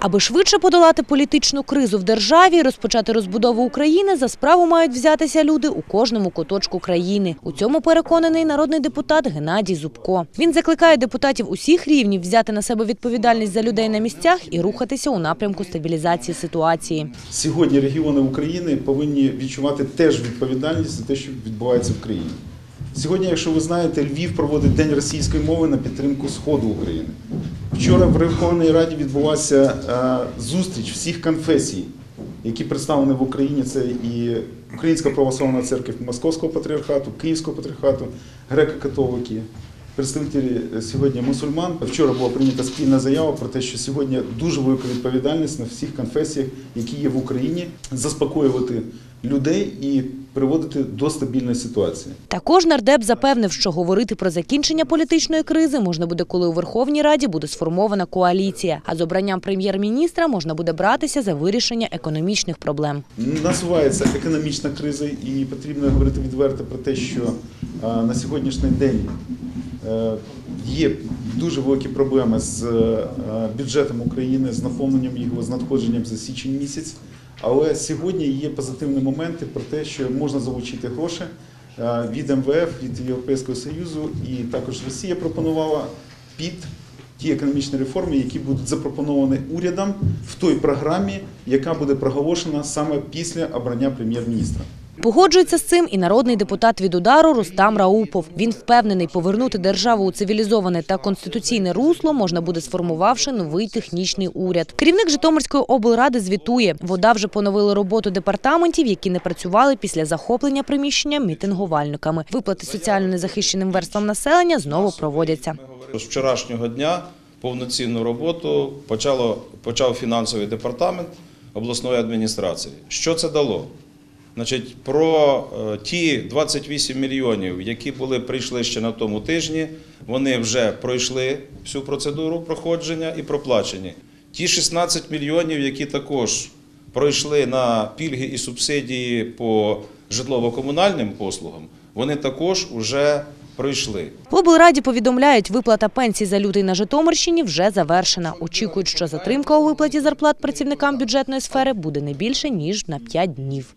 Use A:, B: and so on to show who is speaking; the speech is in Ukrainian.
A: Аби швидше подолати політичну кризу в державі і розпочати розбудову України, за справу мають взятися люди у кожному куточку країни. У цьому переконаний народний депутат Геннадій Зубко. Він закликає депутатів усіх рівнів взяти на себе відповідальність за людей на місцях і рухатися у напрямку стабілізації ситуації.
B: Сьогодні регіони України повинні відчувати теж відповідальність за те, що відбувається в країні. Сьогодні, якщо ви знаєте, Львів проводить День російської мови на підтримку Сходу України. Вчора в Верховній Раді відбулася е, зустріч всіх конфесій, які представлені в Україні. Це і Українська православна церква Московського патріархату, Київського патріархату, греко-католики, представники е, сьогодні мусульман. Вчора була прийнята спільна заява про те, що сьогодні дуже велика відповідальність на всіх конфесіях, які є в Україні, заспокоювати людей і приводити до стабільної ситуації.
A: Також нардеп запевнив, що говорити про закінчення політичної кризи можна буде, коли у Верховній Раді буде сформована коаліція. А з обранням прем'єр-міністра можна буде братися за вирішення економічних проблем.
B: Насувається економічна криза, і потрібно говорити відверто про те, що на сьогоднішній день є дуже великі проблеми з е, бюджетом України, з наповненням його, з надходженням за січень місяць. Але сьогодні є позитивні моменти про те, що можна залучити гроші е, від МВФ, від Європейського Союзу, і також Росія пропонувала під ті економічні реформи, які будуть запропоновані урядом в той програмі, яка буде проголошена саме після обрання прем'єр-міністра.
A: Погоджується з цим і народний депутат від удару Рустам Раупов. Він впевнений, повернути державу у цивілізоване та конституційне русло можна буде сформувавши новий технічний уряд. Керівник Житомирської облради звітує, вода вже поновили роботу департаментів, які не працювали після захоплення приміщення мітингувальниками. Виплати соціально незахищеним верствам населення знову проводяться.
C: З вчорашнього дня повноцінну роботу почало, почав фінансовий департамент обласної адміністрації. Що це дало? Значить, про е, ті 28 мільйонів, які були прийшли ще на тому тижні, вони вже пройшли всю процедуру проходження і проплачені. Ті 16 мільйонів, які також пройшли на пільги і субсидії по житлово-комунальним послугам, вони також вже пройшли.
A: В облраді повідомляють, виплата пенсій за лютий на Житомирщині вже завершена. Очікують, що затримка у виплаті зарплат працівникам бюджетної сфери буде не більше ніж на 5 днів.